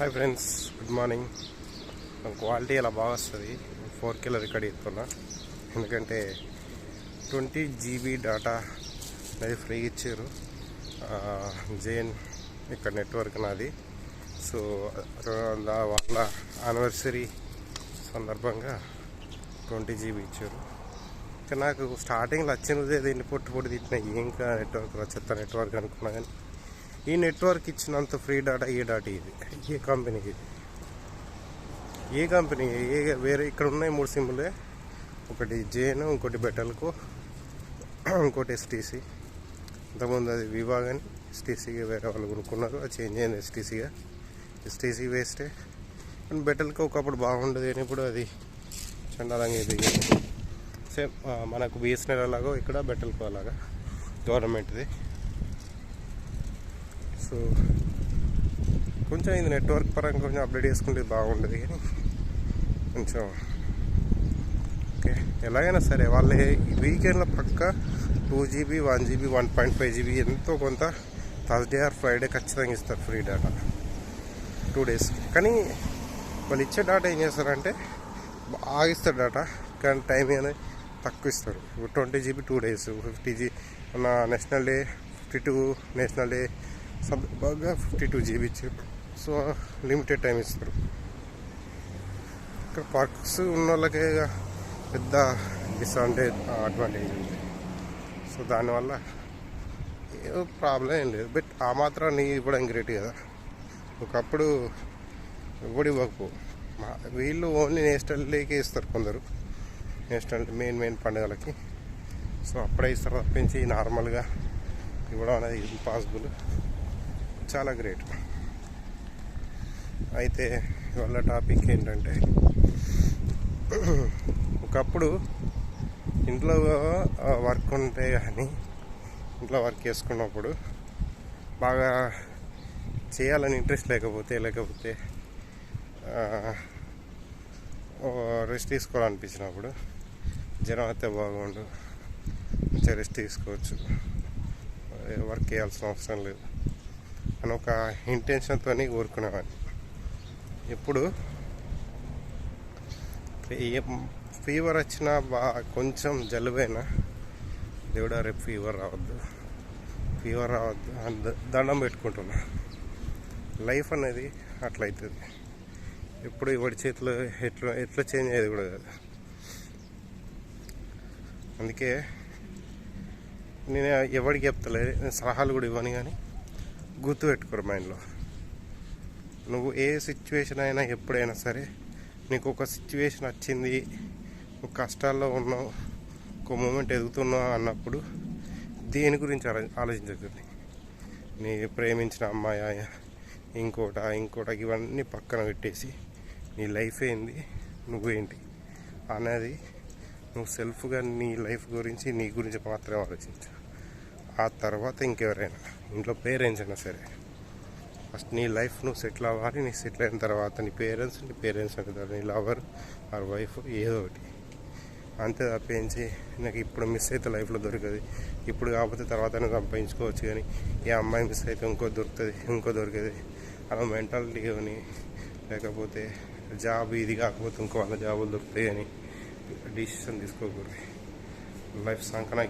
Hi friends good morning quality అలా బాగా వస్తుంది? ఫోర్ కిలో రికార్డ్ ఇస్తున్నా ఎందుకంటే ట్వంటీ జీబీ డేటా అనేది ఫ్రీ ఇచ్చారు. జేఎన్ ఇక్కడ నెట్వర్క్ నాది. సో దా- వాళ్ళ యానివర్సరీ సందర్భంగా ట్వంటీ జీబీ ఇచ్చారు. ఇంకా నాకు స్టార్టింగ్లో వచ్చినదే దీన్ని పొట్టు పొట్టు తిట్టిన. ఇంకా నెట్వర్క్ చెత్త నెట్వర్క్ అనుకున్నా కానీ ఈ నెట్వర్క్ ఇచ్చినంత ఫ్రీ డాటా ఏ డాటా ఇది? ఏ కంపెనీకి ఇది ఏ కంపెనీ ఏ వేరే ఇక్కడ ఉన్నాయి మూడు సిమ్లే ఒకటి జేఎన్ ఇంకోటి బెటల్కు ఇంకోటి ఎస్టీసీ ఇంతకుముందు అది వివా ఎస్టీసీగా వేరే వాళ్ళు కొనుక్కున్నారు. అది చేంజ్ అయింది ఎస్టీసీగా ఎస్టీసీ వేస్టే అండ్ బెటల్కి ఒకప్పుడు బాగుండేది అని ఇప్పుడు అది చండాలంగా ఇది సేమ్ మనకు బిఎస్ఎన్ఎల్ అలాగో ఇక్కడ బెటల్కో అలాగా గవర్నమెంట్ది సో కొంచెం ఇది నెట్వర్క్ పరంగా కొంచెం అప్డేట్ చేసుకుంటే బాగుండదు కానీ కొంచెం ఓకే. ఎలాగైనా సరే వాళ్ళే వీకెండ్లో పక్క two GB one GB one point five GB ఎంతో కొంత థర్స్డే ఆర్ ఫ్రైడే ఖచ్చితంగా ఇస్తారు ఫ్రీ డేటా టూ డేస్ కానీ వాళ్ళు ఇచ్చే డేటా ఏం చేస్తారంటే బాగా ఇస్తారు డేటా కానీ టైం అనేది తక్కువ ఇస్తారు. ఇప్పుడు twenty GB two days fifty G మన national day fifty two national day sub బాగా ఫిఫ్టీ టూ జీబీ ఇచ్చారు. సో లిమిటెడ్ టైం ఇస్తారు. ఇక్కడ పార్క్స్ ఉన్న వాళ్ళకే పెద్ద డిసడ్వాంటేజ్ అడ్వాంటేజ్ ఉంది. సో దానివల్ల ఏ ప్రాబ్లం ఏం లేదు. బట్ ఆ మాత్రం నీ ఇవ్వడం గ్రేట్ కదా. ఒకప్పుడు ఎవడు ఇవ్వకపో. మా వీళ్ళు ఓన్లీ నేషనల్ డేకే ఇస్తారు కొందరు. నేషనల్ మెయిన్ మెయిన్ పండుగలకి. సో అప్పుడే ఇస్తారు తప్పించి నార్మల్గా ఇవ్వడం అనేది ఇంపాసిబుల్. చాలా గ్రేట్. అయితే ఇవాళ టాపిక్ ఏంటంటే ఒకప్పుడు ఇంట్లో వర్క్ ఉంటే కానీ ఇంట్లో వర్క్ చేసుకున్నప్పుడు బాగా చేయాలని ఇంట్రెస్ట్ లేకపోతే లేకపోతే రెస్ట్ తీసుకోవాలనిపించినప్పుడు జ్వరం అయితే బాగుండు మంచిగా రెస్ట్ తీసుకోవచ్చు. వర్క్ చేయాల్సిన అవసరం లేదు. అని ఒక ఇంటెన్షన్తో కోరుకునేవాడిని. ఎప్పుడు? ఫీవర్ వచ్చినా బా కొంచెం జలుబైనా దేవుడా రేపు ఫీవర్ రావద్దు. ఫీవర్ రావద్దు అని దండం పెట్టుకుంటున్నా. లైఫ్ అనేది అట్లయితుంది. ఎప్పుడు ఇవాడి చేతిలో ఎట్లా ఎట్లా చేంజ్ అయ్యేది కూడా కాదు. అందుకే నేను ఎవరికి చెప్తలేదు సలహాలు కూడా ఇవ్వను కానీ గుర్తు పెట్టుకోరు మైండ్లో. నువ్వు ఏ సిచ్యువేషన్ అయినా ఎప్పుడైనా సరే నీకు ఒక సిచ్యువేషన్ వచ్చింది కష్టాల్లో ఉన్నావు ఒక మూమెంట్ ఎదుగుతున్నావు అన్నప్పుడు దేని గురించి ఆలో ఆలోచించకండి నీ ప్రేమించిన అమ్మాయి ఇంకోట ఇంకోట ఇవన్నీ పక్కన పెట్టేసి నీ లైఫ్ ఏంది నువ్వేంటి అనేది నువ్వు సెల్ఫ్గా నీ లైఫ్ గురించి నీ గురించి మాత్రమే ఆలోచించు. ఆ తర్వాత ఇంకెవరైనా ఇంట్లో పేరెంట్స్ అయినా సరే. ఫస్ట్ నీ లైఫ్ నువ్వు సెటిల్ అవ్వాలి నీ సెటిల్ అయిన తర్వాత నీ పేరెంట్స్ నీ పేరెంట్స్ అంటారు నీ లవర్ ఆర్ వైఫ్ ఏదో ఒకటి. అంతే తప్పించి నాకు ఇప్పుడు మిస్ అయితే లైఫ్లో దొరకదు. ఇప్పుడు కాకపోతే తర్వాత సంపాదించుకోవచ్చు కానీ ఈ అమ్మాయి మిస్ అయితే ఇంకో దొరుకుతుంది ఇంకో దొరికేది. అలా మెంటాలిటీ కానీ లేకపోతే జాబ్ ఇది కాకపోతే ఇంకో వాళ్ళ జాబులు దొరుకుతాయి అని డిసిషన్ తీసుకోకూడదు. లైఫ్ సంకన